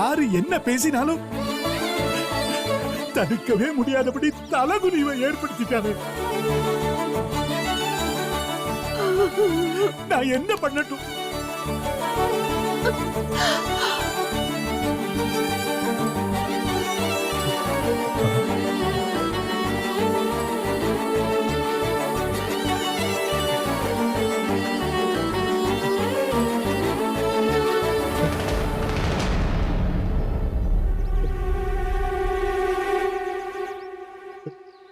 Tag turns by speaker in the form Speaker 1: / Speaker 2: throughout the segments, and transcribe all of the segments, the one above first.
Speaker 1: யாரு என்ன பேசினாலும் தடுக்கவே முடியாதபடி தலகுனிவை ஏற்படுத்திட்டாரு. நான் என்ன பண்ணட்டும்?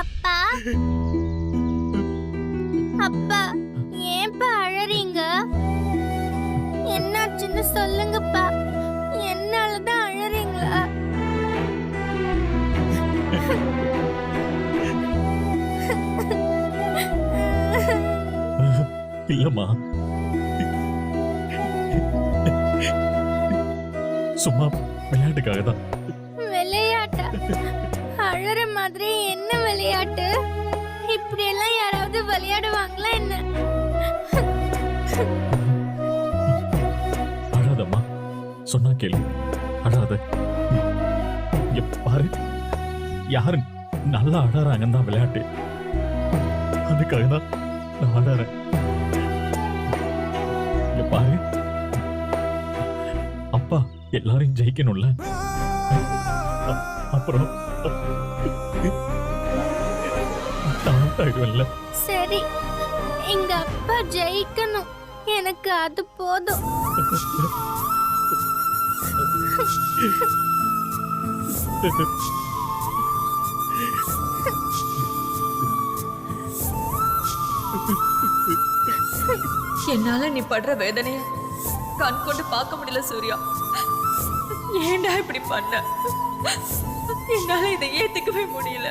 Speaker 2: அப்பா. அப்பா ஏன்பா அழறீங்க? என்னாச்சுன்னு சொல்லுங்கப்பா. என்னாலதான் அழறீங்களா?
Speaker 3: இல்லம்மா. சும்மா விளையாட்டுக்காக தான்
Speaker 2: விளையாட்டா அழற மாதிரி என்ன விளையாட்டு? இப்படி எல்லாம் யாராவது விளையாடுவாங்களா என்ன?
Speaker 3: அழாதம்மா. சொன்னா கேளு. அழாத. இங்க பாரு. யாரு நல்லா அழறாங்கன்னு தான் விளையாட்டு. அதுக்காக தான் நான் அழறேன். இங்க பாரு. அப்பா எல்லாரையும் ஜெயிக்கணும்ல. அப்புறம் ஆயிடுவேன்ல
Speaker 2: சரி எங்க அப்பா ஜெயிக்கணும். எனக்கு அது போதும்.
Speaker 4: என்னால நீ படுற வேதனைய கண் கொண்டு பார்க்க முடியல சூர்யா. ஏன்டா இப்படி பண்ண? என்னால இதை ஏத்துக்கவே முடியல.